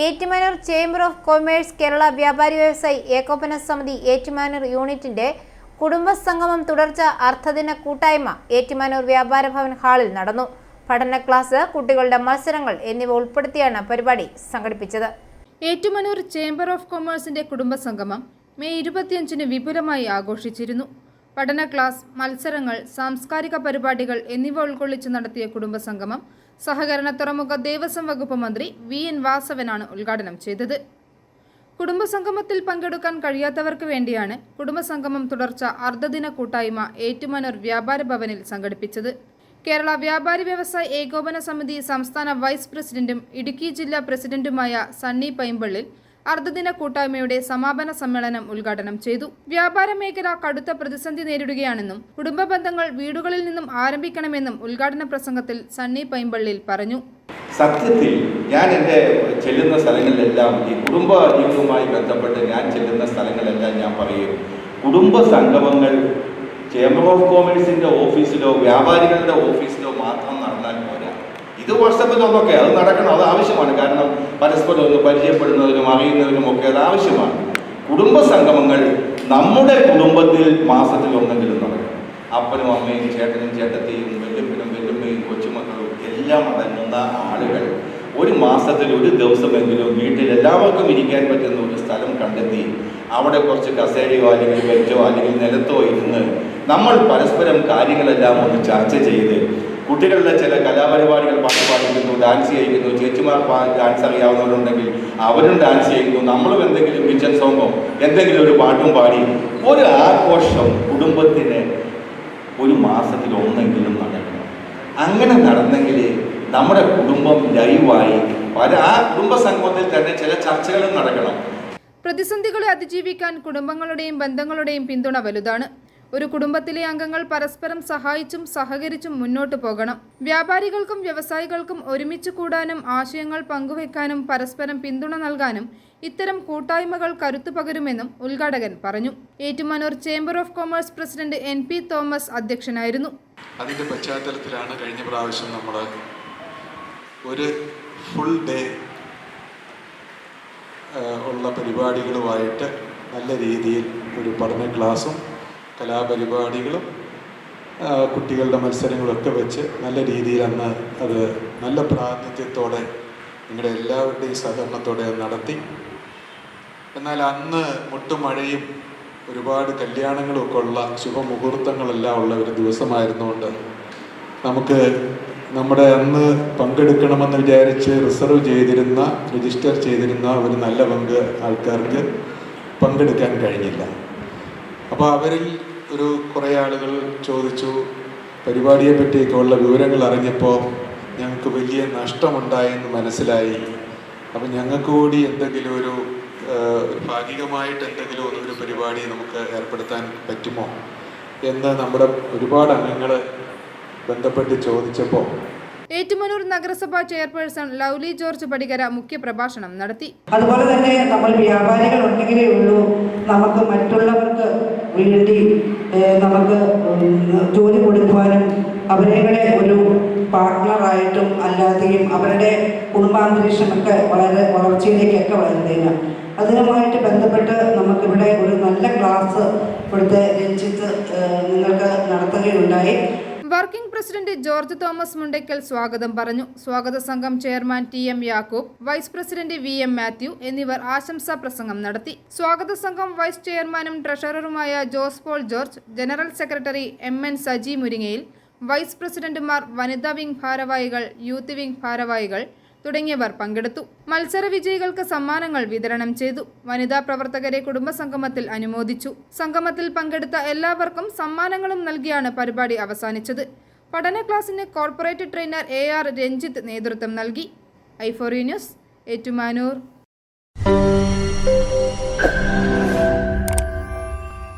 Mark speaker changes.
Speaker 1: Ettumanoor chamber of commerce Kerala വ്യാപാരി വ്യവസായി ഏകോപന സമിതി ഏറ്റുമാനൂർ യൂണിറ്റിന്റെ കുടുംബസംഗമം തുടർച്ച അർദ്ധദിന കൂട്ടായ്മ ഏറ്റുമാനൂർ വ്യാപാര ഭവൻ ഹാളിൽ നടന്നു. പഠന ക്ലാസ് കുട്ടികളുടെ മത്സരങ്ങൾ എന്നിവ ഉൾപ്പെടുത്തിയാണ് പരിപാടി സംഘടിപ്പിച്ചത്.
Speaker 2: ഏറ്റുമാനൂർ ചേംബർ ഓഫ് കൊമേഴ്സിന്റെ കുടുംബസംഗമം മെയ് ഇരുപത്തിയഞ്ചിന് വിപുലമായി ആഘോഷിച്ചിരുന്നു. പഠന ക്ലാസ് മത്സരങ്ങൾ സാംസ്കാരിക പരിപാടികൾ എന്നിവ ഉൾക്കൊള്ളിച്ച് നടത്തിയ കുടുംബസംഗമം സഹകരണ തുറമുഖ ദേവസ്വം വകുപ്പ് മന്ത്രി വി എൻ വാസവനാണ് ഉദ്ഘാടനം ചെയ്തത്. കുടുംബസംഗമത്തിൽ പങ്കെടുക്കാൻ കഴിയാത്തവർക്ക് വേണ്ടിയാണ് കുടുംബസംഗമം തുടർച്ച അർദ്ധദിന കൂട്ടായ്മ ഏറ്റുമാനൂർ വ്യാപാര ഭവനിൽ സംഘടിപ്പിച്ചത്. കേരള വ്യാപാരി വ്യവസായ ഏകോപന സമിതി സംസ്ഥാന വൈസ് പ്രസിഡന്റും ഇടുക്കി ജില്ലാ പ്രസിഡന്റുമായ സണ്ണി പൈമ്പള്ളിൽ അർദ്ധദിന കൂട്ടായ്മയുടെ സമാപന സമ്മേളനം ഉദ്ഘാടനം ചെയ്തു. വ്യാപാര മേഖല കടുത്ത പ്രതിസന്ധി നേരിടുകയാണെന്നും കുടുംബ ബന്ധങ്ങൾ വീടുകളിൽ നിന്നും ആരംഭിക്കണമെന്നും ഉദ്ഘാടന പ്രസംഗത്തിൽ സണ്ണി പൈമ്പള്ളിയിൽ പറഞ്ഞു.
Speaker 3: സത്യത്തിൽ ഞാൻ എന്റെ ചെല്ലുന്ന സ്ഥലങ്ങളിലെല്ലാം ഈ കുടുംബ ജീവിതവുമായി ബന്ധപ്പെട്ട് ഞാൻ ചെല്ലുന്ന സ്ഥലങ്ങളെല്ലാം ഞാൻ പറയും. കുടുംബ സംഗമങ്ങൾ ചേംബർ ഓഫ് കോമേഴ്സിന്റെ ഓഫീസിലോ വ്യാപാരികളുടെ ഓഫീസിലോ മാത്രം ഇത് വാട്സപ്പിലൊന്നൊക്കെ അത് നടക്കണം അത് ആവശ്യമാണ്. കാരണം പരസ്പരം ഒന്ന് പരിചയപ്പെടുന്നതിനും അറിയുന്നതിനും ഒക്കെ അത് ആവശ്യമാണ്. കുടുംബ സംഗമങ്ങൾ നമ്മുടെ കുടുംബത്തിൽ മാസത്തിൽ ഒന്നെങ്കിലും നടക്കണം. അപ്പനും അമ്മയും ചേട്ടനും ചേട്ടത്തെയും വെല്ലുപ്പിനും വെല്ലുമ്മയും കൊച്ചുമക്കളും എല്ലാം അടങ്ങുന്ന ആളുകൾ ഒരു മാസത്തിൽ ഒരു ദിവസമെങ്കിലും വീട്ടിൽ എല്ലാവർക്കും ഇരിക്കാൻ പറ്റുന്ന ഒരു സ്ഥലം കണ്ടെത്തി അവിടെ കുറച്ച് കസേരയോ അല്ലെങ്കിൽ ബെഞ്ചോ അല്ലെങ്കിൽ നിലത്തോ ഇരുന്ന് നമ്മൾ പരസ്പരം കാര്യങ്ങളെല്ലാം ഒന്ന് ചർച്ച ചെയ്ത് കുട്ടികളുടെ ചില കലാപരിപാടികൾ പാട്ട് പാടിക്കുന്നു ഡാൻസ് ചെയ്യിക്കുന്നു ചേച്ചിമാർ ഡാൻസ് അറിയാവുന്നവരുണ്ടെങ്കിൽ അവരും ഡാൻസ് ചെയ്യുന്നു നമ്മളും എന്തെങ്കിലും കിച്ചൺ സോങ്ങോ എന്തെങ്കിലും ഒരു പാട്ടും പാടി ഒരു ആഘോഷം കുടുംബത്തിന് ഒരു മാസത്തിൽ ഒന്നെങ്കിലും നടക്കണം. അങ്ങനെ നടന്നെങ്കിൽ നമ്മുടെ കുടുംബം ലൈവായി. ആ കുടുംബ സംഗമത്തിൽ തന്നെ ചില ചർച്ചകളും നടക്കണം.
Speaker 2: പ്രതിസന്ധികളെ അതിജീവിക്കാൻ കുടുംബങ്ങളുടെയും ബന്ധങ്ങളുടെയും പിന്തുണ വലുതാണ്. ഒരു കുടുംബത്തിലെ അംഗങ്ങൾ പരസ്പരം സഹായിച്ചും സഹകരിച്ചും മുന്നോട്ട് പോകണം. വ്യാപാരികൾക്കും വ്യവസായികൾക്കും ഒരുമിച്ച് കൂടാനും ആശയങ്ങൾ പങ്കുവെക്കാനും പരസ്പരം പിന്തുണ നൽകാനും ഇത്തരം കൂട്ടായ്മകൾ കരുത്തു പകരുമെന്നും ഉദ്ഘാടകൻ പറഞ്ഞു. Ettumanoor chamber of commerce president N P Thomas അധ്യക്ഷനായിരുന്നു.
Speaker 4: അതിന്റെ പശ്ചാത്തലത്തിലാണ് കഴിഞ്ഞ പ്രാവശ്യം നമ്മൾ ഒരു ഫുൾ ഡേ ഉള്ള പരിപാടികളുമായിട്ട് നല്ല രീതിയിൽ ഒരു പഠന ക്ലാസ്സും കലാപരിപാടികളും കുട്ടികളുടെ മത്സരങ്ങളൊക്കെ വെച്ച് നല്ല രീതിയിൽ അന്ന് അത് നല്ല പ്രാതിനിധ്യത്തോടെ നിങ്ങളുടെ എല്ലാവരുടെയും സഹകരണത്തോടെ നടത്തി. എന്നാൽ അന്ന് മുട്ടുമഴയും ഒരുപാട് കല്യാണങ്ങളും ഒക്കെ ഉള്ള ശുഭമുഹൂർത്തങ്ങളെല്ലാം ഉള്ള ഒരു ദിവസമായിരുന്നുകൊണ്ട് നമുക്ക് നമ്മുടെ അന്ന് പങ്കെടുക്കണമെന്ന് വിചാരിച്ച് റിസർവ് ചെയ്തിരുന്ന രജിസ്റ്റർ ചെയ്തിരുന്ന ഒരു നല്ല പങ്ക് ആൾക്കാർക്ക് പങ്കെടുക്കാൻ കഴിഞ്ഞില്ല. അപ്പോൾ അവരിൽ ഒരു കുറേ ആളുകൾ ചോദിച്ചു പരിപാടിയെ പറ്റിയൊക്കെ ഉള്ള വിവരങ്ങൾ അറിഞ്ഞപ്പോൾ ഞങ്ങൾക്ക് വലിയ നഷ്ടമുണ്ടായെന്ന് മനസ്സിലായി. അപ്പം ഞങ്ങൾക്ക് കൂടി എന്തെങ്കിലും ഒരു ഭാഗികമായിട്ട് എന്തെങ്കിലും ഒരു പരിപാടി നമുക്ക് ഏർപ്പെടുത്താൻ പറ്റുമോ? എന്ന് നമ്മുടെ ഒരുപാട് അംഗങ്ങൾ ബന്ധപ്പെട്ട് ചോദിച്ചപ്പോൾ
Speaker 2: ഏറ്റുമാനൂർ നഗരസഭാ ചെയർപേഴ്സൺ ലൗലി ജോർജ് പടികര മുഖ്യ പ്രഭാഷണം നടത്തി.
Speaker 5: അതുപോലെ തന്നെ നമ്മൾ വ്യാപാരികൾ ഉണ്ടെങ്കിലേ ഉള്ളൂ. നമുക്ക് മറ്റുള്ളവർക്ക് വേണ്ടി നമുക്ക് ജോലി കൊടുക്കുവാനും അവരെ ഒരു പാർട്ട്ണറായിട്ടും അല്ലാതെയും അവരുടെ കുടുംബാന്തരീക്ഷമൊക്കെ വളരെ വളർച്ചയിലേക്കൊക്കെ വളരുന്നതിന് അതിനുമായിട്ട് ബന്ധപ്പെട്ട് നമുക്കിവിടെ ഒരു നല്ല ക്ലാസ് ഇവിടുത്തെ രഞ്ജിത്ത് നിങ്ങൾക്ക് നടത്തുകയുണ്ടായി.
Speaker 2: Working president George Thomas Mundackal സ്വാഗതം പറഞ്ഞു. സ്വാഗത സംഘം chairman T M Yakub vice president V M Mathew എന്നിവർ ആശംസാ പ്രസംഗം നടത്തി. സ്വാഗത സംഘം വൈസ് ചെയർമാനും ട്രഷററുമായ Jose Paul George general secretary M N Saji Muringayil vice പ്രസിഡന്റുമാർ വനിതാ വിംഗ് ഭാരവാഹികൾ യൂത്ത് വിംഗ് ഭാരവാഹികൾ തുടങ്ങിയവർ പങ്കെടുത്തു. മത്സര വിജയികൾക്ക് സമ്മാനങ്ങൾ വിതരണം ചെയ്തു. വനിതാ പ്രവർത്തകരെ കുടുംബസംഗമത്തിൽ അനുമോദിച്ചു. സംഗമത്തിൽ പങ്കെടുത്ത എല്ലാവർക്കും സമ്മാനങ്ങളും നൽകിയാണ് പരിപാടി അവസാനിച്ചത്. പഠന ക്ലാസ്സിന് corporate trainer A R Ranjith നേതൃത്വം നൽകി. ഐഫോറി ന്യൂസ് ഏറ്റുമാനൂർ.